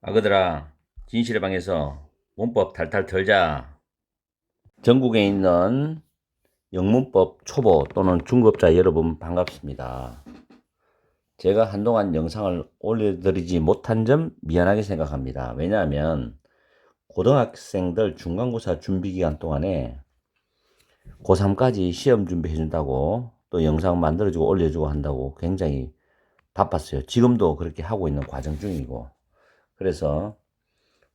아그들아, 진실의 방에서 문법 탈탈 털자. 전국에 있는 영문법 초보 또는 중급자 여러분 반갑습니다. 제가 한동안 영상을 올려드리지 못한 점 미안하게 생각합니다. 왜냐하면 고등학생들 중간고사 준비 기간 동안에 고3까지 시험 준비해준다고 또 영상 만들어주고 올려주고 한다고 굉장히 바빴어요. 지금도 그렇게 하고 있는 과정 중이고. 그래서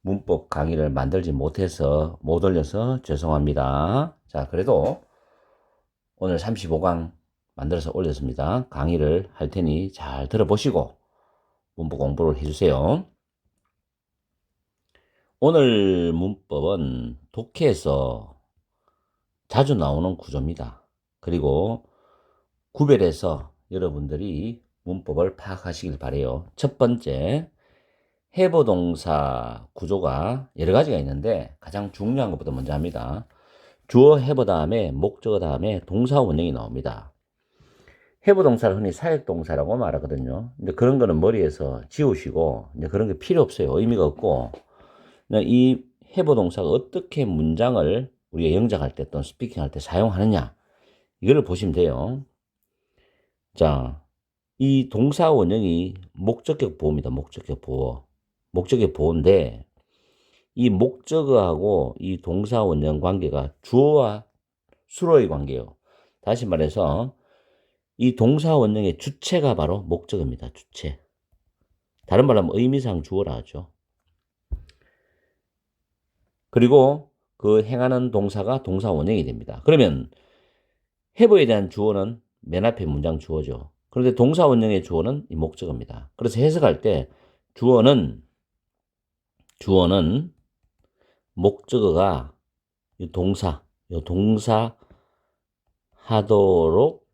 문법 강의를 만들지 못해서 못 올려서 죄송합니다. 자, 그래도 오늘 35강 만들어서 올렸습니다. 강의를 할 테니 잘 들어보시고 문법 공부를 해주세요. 오늘 문법은 독해에서 자주 나오는 구조입니다. 그리고 구별해서 여러분들이 문법을 파악하시길 바래요. 첫 번째, 해부 동사 구조가 여러 가지가 있는데 가장 중요한 것부터 먼저 합니다. 주어 해부 다음에 목적어 다음에 동사 원형이 나옵니다. 해부 동사를 흔히 사역 동사라고 말하거든요. 근데 그런 거는 머리에서 지우시고 이제 그런 게 필요 없어요. 의미가 없고 이 해부 동사가 어떻게 문장을 우리가 영작할 때 또는 스피킹할 때 사용하느냐 이거를 보시면 돼요. 자, 이 동사 원형이 목적격 보호입니다. 목적격 보호. 목적의 보호인데 이 목적어하고 이 동사 원형 관계가 주어와 수로의 관계예요. 다시 말해서 이 동사 원형의 주체가 바로 목적어입니다. 주체. 다른 말로 하면 의미상 주어라 하죠. 그리고 그 행하는 동사가 동사 원형이 됩니다. 그러면 해보에 대한 주어는 맨 앞에 문장 주어죠. 그런데 동사 원형의 주어는 이 목적어입니다. 그래서 해석할 때 주어는 주어는 목적어가 이 동사, 이 동사 하도록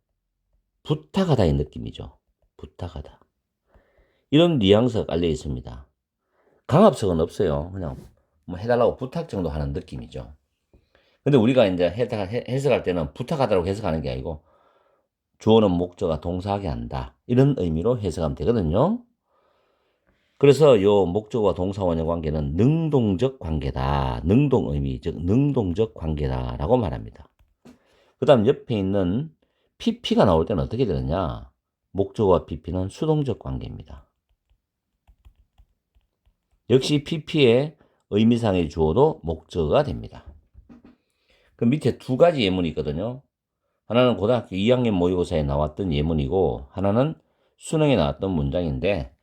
부탁하다 이 느낌이죠. 부탁하다. 이런 뉘앙스가 깔려 있습니다. 강압성은 없어요. 그냥 뭐 해달라고 부탁 정도 하는 느낌이죠. 근데 우리가 이제 해석할 때는 부탁하다고 해석하는 게 아니고 주어는 목적어가 동사하게 한다. 이런 의미로 해석하면 되거든요. 그래서 요 목적어와 동사 원형 관계는 능동적 관계다. 능동 의미, 즉 능동적 관계다라고 말합니다. 그 다음 옆에 있는 PP가 나올 때는 어떻게 되느냐? 목적어와 PP는 수동적 관계입니다. 역시 PP의 의미상의 주어도 목적어가 됩니다. 그 밑에 두 가지 예문이 있거든요. 하나는 고등학교 2학년 모의고사에 나왔던 예문이고 하나는 수능에 나왔던 문장인데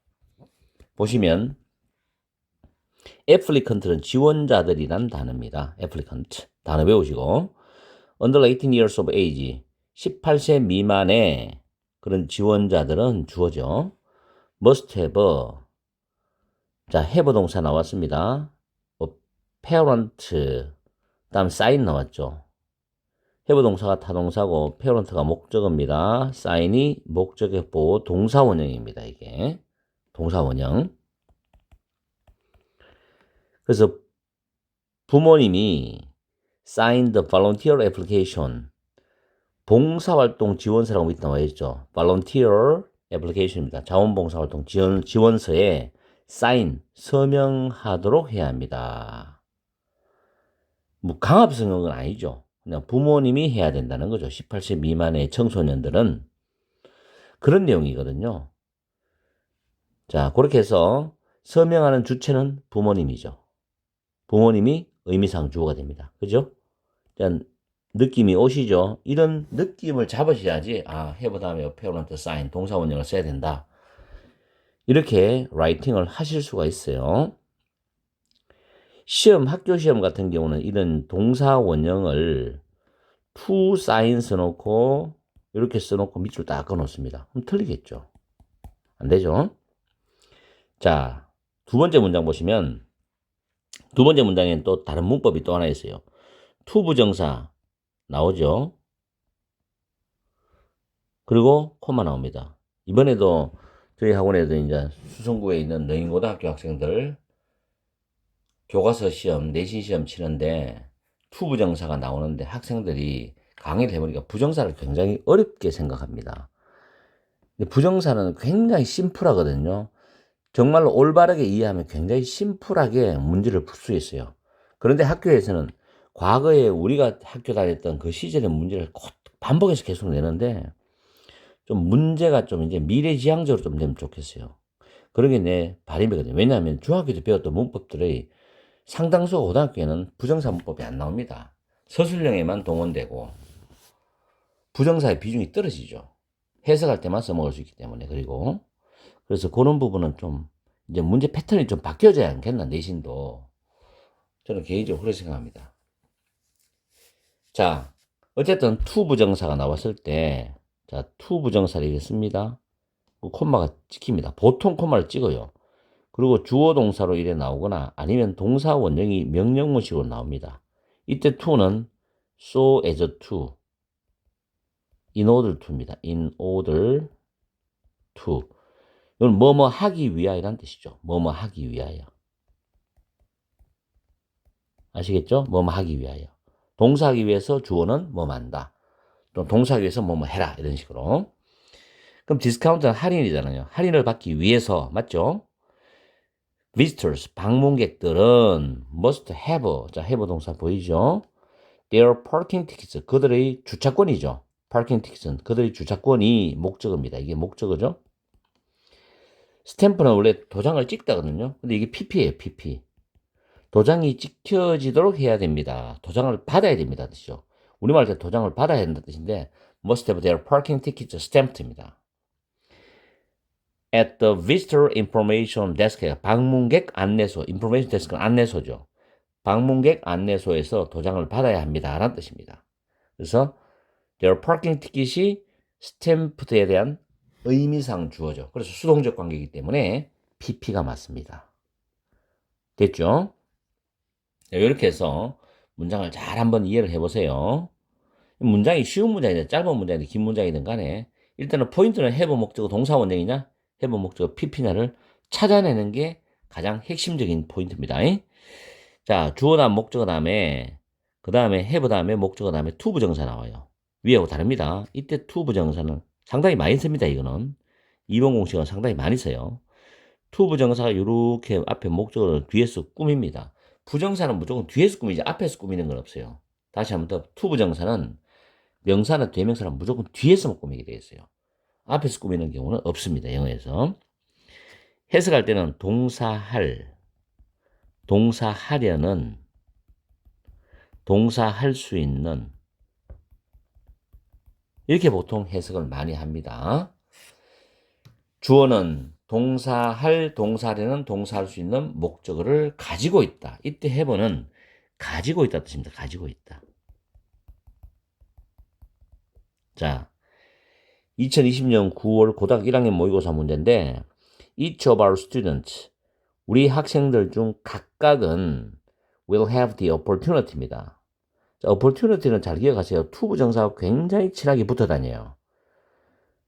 보시면 애플리컨트는 지원자들이란 단어입니다. 애플리컨트 단어 배우시고 under 18 years of age 18세 미만의 그런 지원자들은 주어죠. must have 자 have 동사 나왔습니다. 어, parent 다음 sign 나왔죠. have 동사가 타동사고 parent가 목적어입니다. sign이 목적의 보호 동사 원형입니다. 이게 동사 원형. 그래서 부모님이 sign the volunteer application 봉사활동 지원서라고 나와 있죠. volunteer application입니다. 자원봉사활동 지원, 지원서에 sign, 서명하도록 해야 합니다. 뭐 강압성은 아니죠. 그냥 부모님이 해야 된다는 거죠. 18세 미만의 청소년들은 그런 내용이거든요. 자, 그렇게 해서 서명하는 주체는 부모님이죠. 부모님이 의미상 주어가 됩니다. 그죠? 자, 느낌이 오시죠? 이런 느낌을 잡으셔야지, 아, 해보 다음에 페어런트 사인, 동사 원형을 써야 된다. 이렇게 라이팅을 하실 수가 있어요. 시험, 학교 시험 같은 경우는 이런 동사 원형을 to 사인 써놓고, 이렇게 써놓고 밑줄 딱 꺼놓습니다. 그럼 틀리겠죠? 안 되죠? 자, 두 번째 문장 보시면 두 번째 문장에는 또 다른 문법이 또 하나 있어요. 투 부정사 나오죠. 그리고 코마 나옵니다. 이번에도 저희 학원에도 이제 수성구에 있는 너인고등학교 학생들 교과서 시험, 내신 시험 치는데 투 부정사가 나오는데 학생들이 강의를 해보니까 부정사를 굉장히 어렵게 생각합니다. 부정사는 굉장히 심플하거든요. 정말로 올바르게 이해하면 굉장히 심플하게 문제를 풀 수 있어요. 그런데 학교에서는 과거에 우리가 학교 다녔던 그 시절의 문제를 곧 반복해서 계속 내는데 좀 문제가 좀 이제 미래지향적으로 좀 되면 좋겠어요. 그런 게 내 바람이거든요. 왜냐하면 중학교 때 배웠던 문법들의 상당수 고등학교에는 부정사 문법이 안 나옵니다. 서술형에만 동원되고 부정사의 비중이 떨어지죠. 해석할 때만 써먹을 수 있기 때문에 그리고 그래서 그런 부분은 좀 이제 문제 패턴이 좀 바뀌어져야 않겠나 내신도 저는 개인적으로 그렇게 생각합니다. 자 어쨌든 투 부정사가 나왔을 때 자, 투 부정사를 이랬습니다. 그 콤마가 찍힙니다. 보통 콤마를 찍어요. 그리고 주어 동사로 이래 나오거나 아니면 동사 원형이 명령문식으로 나옵니다. 이때 to는 so as to, in order to입니다. in order to. 이건 뭐뭐 하기 위하여란 뜻이죠. 뭐뭐 하기 위하여. 아시겠죠? 뭐뭐 하기 위하여. 동사하기 위해서 주어는 뭐뭐 한다. 또 동사하기 위해서 뭐뭐 해라. 이런 식으로. 그럼 디스카운트는 할인이잖아요. 할인을 받기 위해서, 맞죠? visitors, 방문객들은 must have, 자, have 동사 보이죠? their parking tickets, 그들의 주차권이죠. parking tickets는 그들의 주차권이 목적어입니다. 이게 목적어죠. 스탬프는 원래 도장을 찍다거든요. 근데 이게 PP예요, PP. 도장이 찍혀지도록 해야 됩니다. 도장을 받아야 됩니다. 뜻이죠. 우리말 때 도장을 받아야 된다는 뜻인데 must have their parking tickets stamped입니다. at the visitor information desk 방문객 안내소 information desk는 안내소죠. 방문객 안내소에서 도장을 받아야 합니다. 라는 뜻입니다. 그래서 their parking ticket이 stamped에 대한 의미상 주어죠. 그래서 수동적 관계이기 때문에 PP가 맞습니다. 됐죠? 이렇게 해서 문장을 잘 한번 이해를 해보세요. 문장이 쉬운 문장이든 짧은 문장이든 긴 문장이든 간에 일단은 포인트는 해부 목적어 동사 원형이냐 해부 목적어 PP냐를 찾아내는 게 가장 핵심적인 포인트입니다. 자, 주어 다음 목적어 다음에 그 다음에 해부 다음에 목적어 다음에 투 부정사 나와요. 위하고 다릅니다. 이때 투 부정사는 상당히 많이 씁니다. 이거는 2번 공식은 상당히 많이 써요. 투 부정사가 이렇게 앞에 목적어를 뒤에서 꾸밉니다. 부정사는 무조건 뒤에서 꾸미지 앞에서 꾸미는 건 없어요. 다시 한번 더 투 부정사는 명사나 대명사는 무조건 뒤에서만 꾸미게 되어 있어요. 앞에서 꾸미는 경우는 없습니다. 영어에서. 해석할 때는 동사할, 동사하려는, 동사할 수 있는, 이렇게 보통 해석을 많이 합니다. 주어는 동사할, 동사하려는, 동사할 수 있는 목적어를 가지고 있다. 이때 해보는 가지고 있다 뜻입니다. 가지고 있다. 자, 2020년 9월 고등학교 1학년 모의고사 문제인데 Each of our students 우리 학생들 중 각각은 will have the opportunity입니다. 자, opportunity는 잘 기억하세요. 투부 정사가 굉장히 친하게 붙어 다녀요.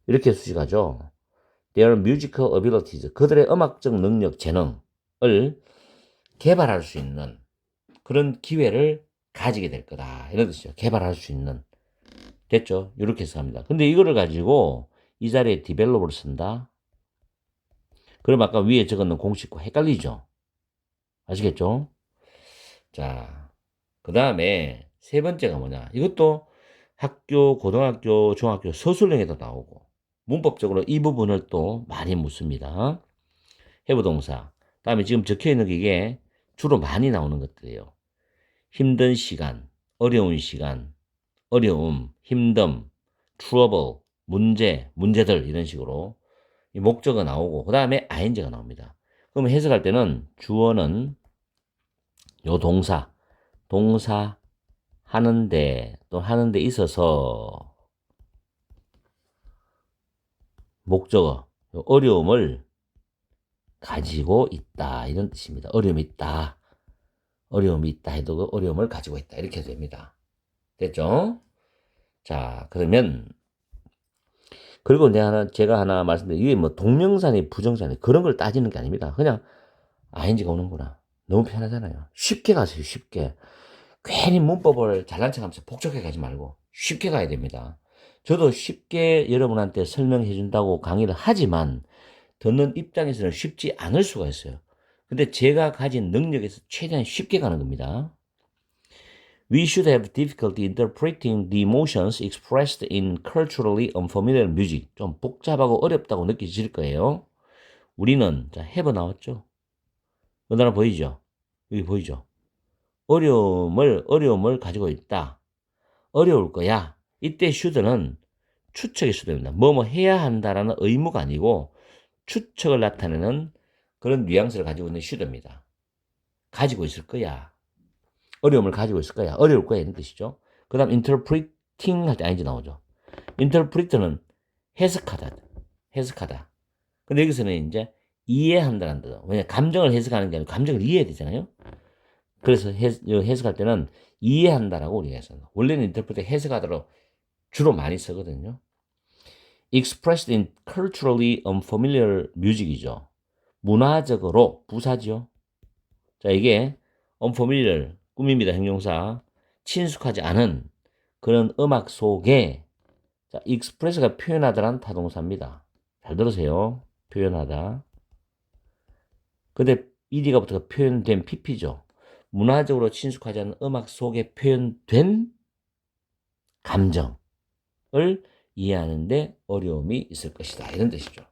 이렇게 수식하죠. Their musical abilities 그들의 음악적 능력, 재능을 개발할 수 있는 그런 기회를 가지게 될 거다. 이런 뜻이죠. 개발할 수 있는. 됐죠? 이렇게 해서 합니다. 근데 이거를 가지고 이 자리에 디벨롭을 쓴다. 그럼 아까 위에 적었는 공식과 헷갈리죠? 아시겠죠? 자, 그 다음에 세 번째가 뭐냐. 이것도 학교, 고등학교, 중학교 서술형에도 나오고 문법적으로 이 부분을 또 많이 묻습니다. 해부동사. 다음에 지금 적혀 있는 게 이게 주로 많이 나오는 것들이에요. 힘든 시간, 어려운 시간, 어려움, 힘듦, trouble, 문제, 문제들 이런 식으로 이 목적어 나오고 그 다음에 ing가 나옵니다. 그럼 해석할 때는 주어는 요 동사, 동사 하는데 또 하는데 있어서 목적어 어려움을 가지고 있다 이런 뜻입니다. 어려움이 있다. 어려움이 있다 해도 그 어려움을 가지고 있다 이렇게 됩니다. 됐죠? 자, 그러면 그리고 내가 하나 제가 하나 말씀드린 이게 뭐 동명사니 부정사니 그런 걸 따지는 게 아닙니다. 그냥 ing가 오는구나. 너무 편하잖아요. 쉽게 가세요. 쉽게. 괜히 문법을 잘난 척하면서 복잡하게 가지 말고 쉽게 가야 됩니다. 저도 쉽게 여러분한테 설명해 준다고 강의를 하지만 듣는 입장에서는 쉽지 않을 수가 있어요. 근데 제가 가진 능력에서 최대한 쉽게 가는 겁니다. We should have difficulty interpreting the emotions expressed in culturally unfamiliar music. 좀 복잡하고 어렵다고 느껴질 거예요. 우리는, 자, have 나왔죠? 어디나 보이죠? 여기 보이죠? 어려움을, 어려움을 가지고 있다. 어려울 거야. 이때 should는 추측의 수도입니다. 뭐뭐 해야 한다라는 의무가 아니고 추측을 나타내는 그런 뉘앙스를 가지고 있는 슈드입니다. 가지고 있을 거야. 어려움을 가지고 있을 거야. 어려울 거야. 이런 뜻이죠. 그 다음 interpreting 할때 아닌지 나오죠. interpret는 해석하다. 해석하다. 근데 여기서는 이제 이해한다는 뜻. 왜냐 감정을 해석하는 게 아니고 감정을 이해해야 되잖아요. 그래서 해석, 할 때는 이해한다라고 우리가 해서 원래는 interpret 해석하도록 주로 많이 쓰거든요. expressed in culturally unfamiliar music이죠. 문화적으로 부사죠. 자, 이게 unfamiliar 꿈입니다. 형용사. 친숙하지 않은 그런 음악 속에 자, express가 표현하다란 타동사입니다. 잘 들으세요. 표현하다. 근데 ed가 부터 표현된 pp죠. 문화적으로 친숙하지 않은 음악 속에 표현된 감정을 이해하는데 어려움이 있을 것이다. 이런 뜻이죠.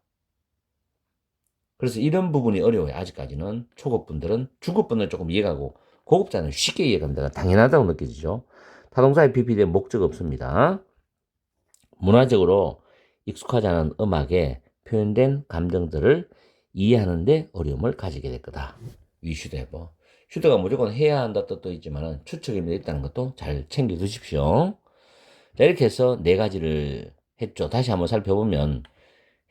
그래서 이런 부분이 어려워요. 아직까지는 초급분들은 중급분들은 조금 이해가고 고급자는 쉽게 이해갑니다. 당연하다고 느껴지죠. 타동사의 PPD에 목적 없습니다. 문화적으로 익숙하지 않은 음악에 표현된 감정들을 이해하는데 어려움을 가지게 될 거다. 위슈 대버. 슈드가 무조건 해야 한다 뜻도 있지만 추측이 있다는 것도 잘 챙겨 두십시오. 자, 이렇게 해서 네 가지를 했죠. 다시 한번 살펴보면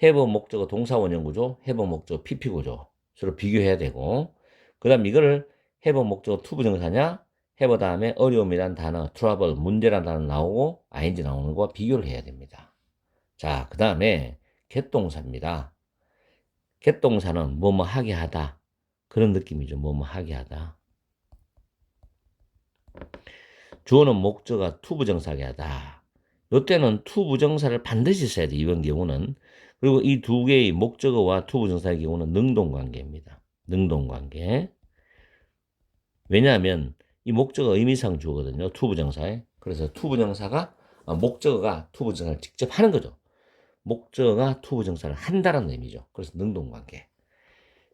해본 목적어 동사 원형 구조, 해본 목적어 PP 구조 서로 비교해야 되고 그 다음 이거를 해본 목적어 투부 정사냐 해보 다음에 어려움이란 단어, 트러블, 문제란 단어 나오고 ing 나오는 거와 비교를 해야 됩니다. 자, 그 다음에 겟동사입니다. 겟동사는 뭐뭐 하게 하다 그런 느낌이죠. 뭐뭐 하게 하다. 주어는 목적어 투부정사하게 하다. 이때는 투부정사를 반드시 써야 돼. 이번 경우는. 그리고 이 두 개의 목적어와 투부정사의 경우는 능동관계입니다. 능동관계. 왜냐하면 이 목적어 의미상 주어거든요. 투부정사에. 그래서 투부정사가 아, 목적어가 투부정사를 직접 하는 거죠. 목적어가 투부정사를 한다는 의미죠. 그래서 능동관계.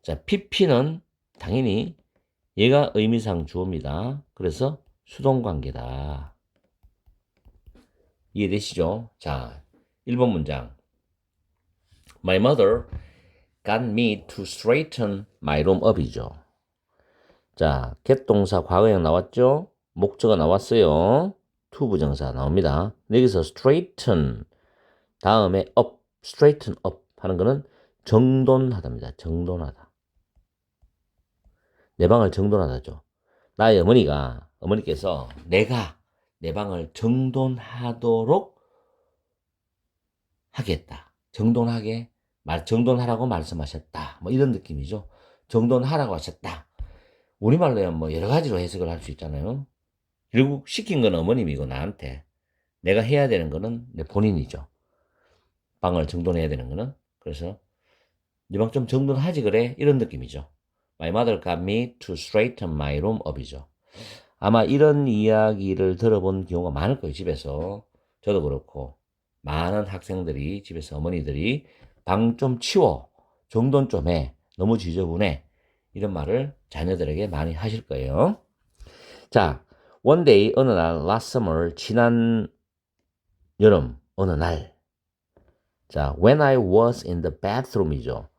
자, PP는 당연히 얘가 의미상 주어입니다. 그래서 수동 관계다. 이해되시죠? 자, 1번 문장. My mother got me to straighten my room up이죠. 자, 겟동사 과거형 나왔죠? 목적어 나왔어요. to 부정사 나옵니다. 여기서 straighten 다음에 up, straighten up 하는 거는 정돈하다입니다. 정돈하다. 내 방을 정돈하다죠. 나의 어머니가 어머니께서 내가 내 방을 정돈하도록 하겠다. 정돈하게 말 정돈하라고 말씀하셨다. 뭐 이런 느낌이죠. 정돈하라고 하셨다. 우리말로야 뭐 여러 가지로 해석을 할 수 있잖아요. 결국 시킨 건 어머님이고 나한테 내가 해야 되는 거는 내 본인이죠. 방을 정돈해야 되는 거는 그래서 네 방 좀 정돈하지 그래 이런 느낌이죠. My mother got me to straighten my room up이죠. 아마 이런 이야기를 들어본 경우가 많을 거예요, 집에서. 저도 그렇고. 많은 학생들이, 집에서 어머니들이 방 좀 치워. 정돈 좀 해. 너무 지저분해. 이런 말을 자녀들에게 많이 하실 거예요. 자, one day, 어느 날, last summer, 지난 여름, 어느 날. 자, when I was in the bathroom이죠.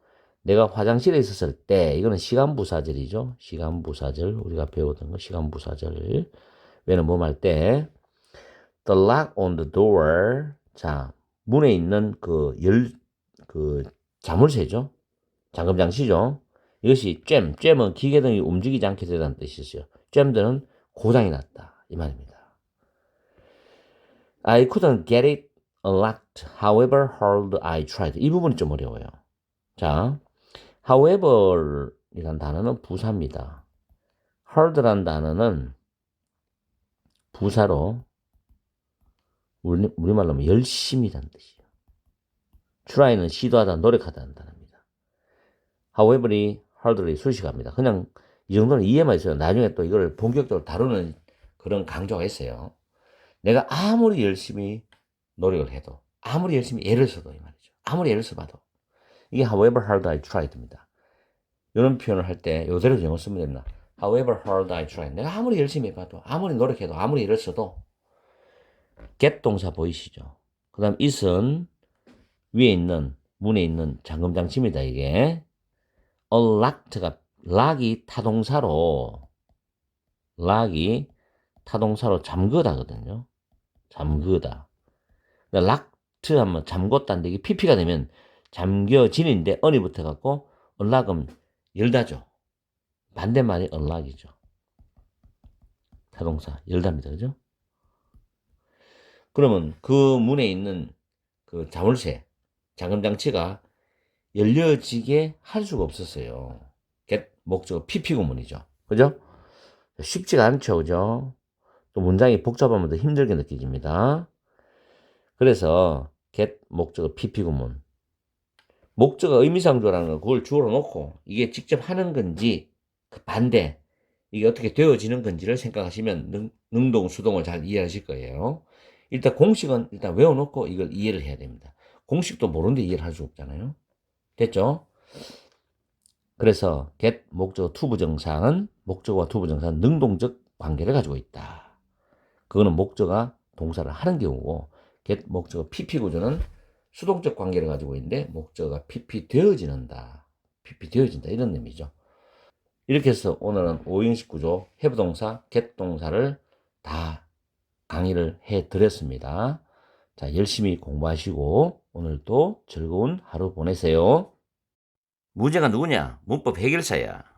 내가 화장실에 있었을 때 이거는 시간부사절이죠. 시간부사절 우리가 배우던 거 시간부사절 왜는 뭐할 때 the lock on the door 자 문에 있는 그 열그 자물쇠죠. 잠금 장치죠. 이것이 잼, 잼은 기계 등이 움직이지 않게 되다는 뜻이었어요. 잼들은 고장이 났다 이 말입니다. I couldn't get it unlocked. However hard I tried. 이 부분이 좀 어려워요. 자, however 이란 단어는 부사입니다. hard란 단어는 부사로 우리, 우리말로 하면 열심히란 뜻이에요. try는 시도하다, 노력하다는 단어입니다. however이 hardly 수식합니다. 그냥 이 정도는 이해만 있어요. 나중에 또 이걸 본격적으로 다루는 그런 강조가 있어요. 내가 아무리 열심히 노력을 해도, 아무리 열심히 애를 써도 이 말이죠. 아무리 애를 써봐도 이게 however hard I tried입니다. 이런 표현을 할 때 요대로 영어 쓰면 됩니다. However hard I try. 내가 아무리 열심히 해봐도, 아무리 노력해도, 아무리 애를 써도 get 동사 보이시죠? 그 다음 it은 위에 있는 문에 있는 잠금 장치입니다. 이게 unlocked가 lock이 타동사로 lock이 타동사로 잠그다거든요. 잠그다. locked 하면 잠궜다는데 이게 pp가 되면 잠겨진인데 언이 붙어갖고 unlock은 열다죠. 반대말이 unlock이죠. 타동사 열답니다. 그죠? 그러면 그 문에 있는 그 자물쇠 잠금 장치가 열려지게 할 수가 없었어요. get 목적어 PP 구문이죠. 그죠? 쉽지가 않죠. 그죠? 또 문장이 복잡하면 더 힘들게 느껴집니다. 그래서 get 목적어 PP 구문. 목적어 의미상조라는 거 그걸 주어로 놓고 이게 직접 하는 건지 그 반대 이게 어떻게 되어지는 건지를 생각하시면 능, 능동 수동을 잘 이해하실 거예요. 일단 공식은 일단 외워놓고 이걸 이해를 해야 됩니다. 공식도 모르는데 이해를 할 수 없잖아요. 됐죠? 그래서 get 목적어 투부정사는 목적어와 투부정사는 능동적 관계를 가지고 있다. 그거는 목적어가 동사를 하는 경우고 get 목적어 pp 구조는 수동적 관계를 가지고 있는데 목적어가 pp 되어지는다. pp 되어진다 이런 의미죠. 이렇게 해서 오늘은 5형식 구조 have 동사, get 동사를 다 강의를 해 드렸습니다. 자, 열심히 공부하시고 오늘도 즐거운 하루 보내세요. 문제가 누구냐? 문법 해결사야.